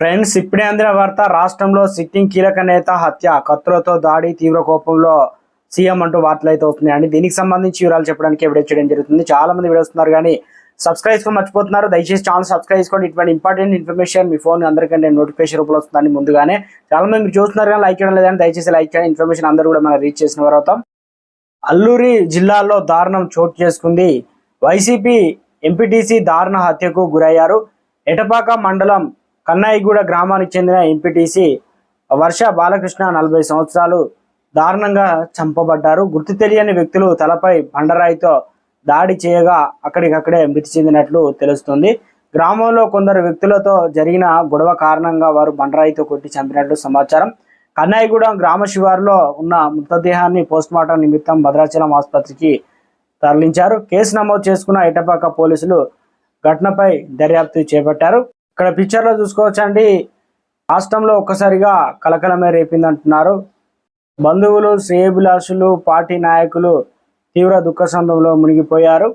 Friends ఇప్పుడే అందిన వార్త రాష్ట్రంలో సిట్టింగ్ కీలక నేత హత్య కత్తులతో దాడి తీవ్ర కోపంలో సీఎం అంటూ వార్తలు అయితే వస్తున్నాయండి దీనికి సంబంధించి వివరాలు చెప్పడానికి వీడియో చేయడం జరుగుతుంది. చాలా మంది వీడియో వస్తున్నారు కానీ సబ్స్క్రైబ్ మర్చిపోతున్నారు. దయచేసి ఛానల్ సబ్స్క్రైబ్ చేసుకోండి. ఇటువంటి ఇంపార్టెంట్ ఇన్ఫర్మేషన్ మీ ఫోన్ అందరికంటే నోటిఫికేషన్ రూపంలో వస్తుందని ముందుగానే చాలా మంది మీరు చూస్తున్నారు కానీ లైక్ చేయడం లేదని దయచేసి లైక్ చేయండి. ఇన్ఫర్మేషన్ అందరూ కూడా మనం రీచ్ చేసిన తర్వాత అల్లూరి జిల్లాలో దారుణం చోటు చేసుకుంది. వైసీపీ ఎంపీటీసీ దారుణ హత్యకు గురయ్యారు. ఎటపాక మండలం కన్నాయిగూడ గ్రామానికి చెందిన ఎంపీటీసీ వర్ష బాలకృష్ణ నలభై సంవత్సరాలు దారుణంగా చంపబడ్డారు. గుర్తు తెలియని వ్యక్తులు తలపై బండరాయితో దాడి చేయగా అక్కడికక్కడే మృతి చెందినట్లు తెలుస్తుంది. గ్రామంలో కొందరు వ్యక్తులతో జరిగిన గొడవ కారణంగా వారు బండరాయితో కొట్టి చంపినట్లు సమాచారం. కన్నాయిగూడెం గ్రామ శివారులో ఉన్న మృతదేహాన్ని పోస్ట్మార్టం నిమిత్తం భద్రాచలం ఆసుపత్రికి తరలించారు. కేసు నమోదు చేసుకున్న ఇటపాక పోలీసులు ఘటనపై దర్యాప్తు చేపట్టారు. ఇక్కడ పిక్చర్లో చూసుకోవచ్చండి. రాష్ట్రంలో ఒక్కసారిగా కలకలమే రేపిందంటున్నారు. బంధువులు శ్రేయభిలాషులు పార్టీ నాయకులు తీవ్ర దుఃఖ సందంలో మునిగిపోయారు.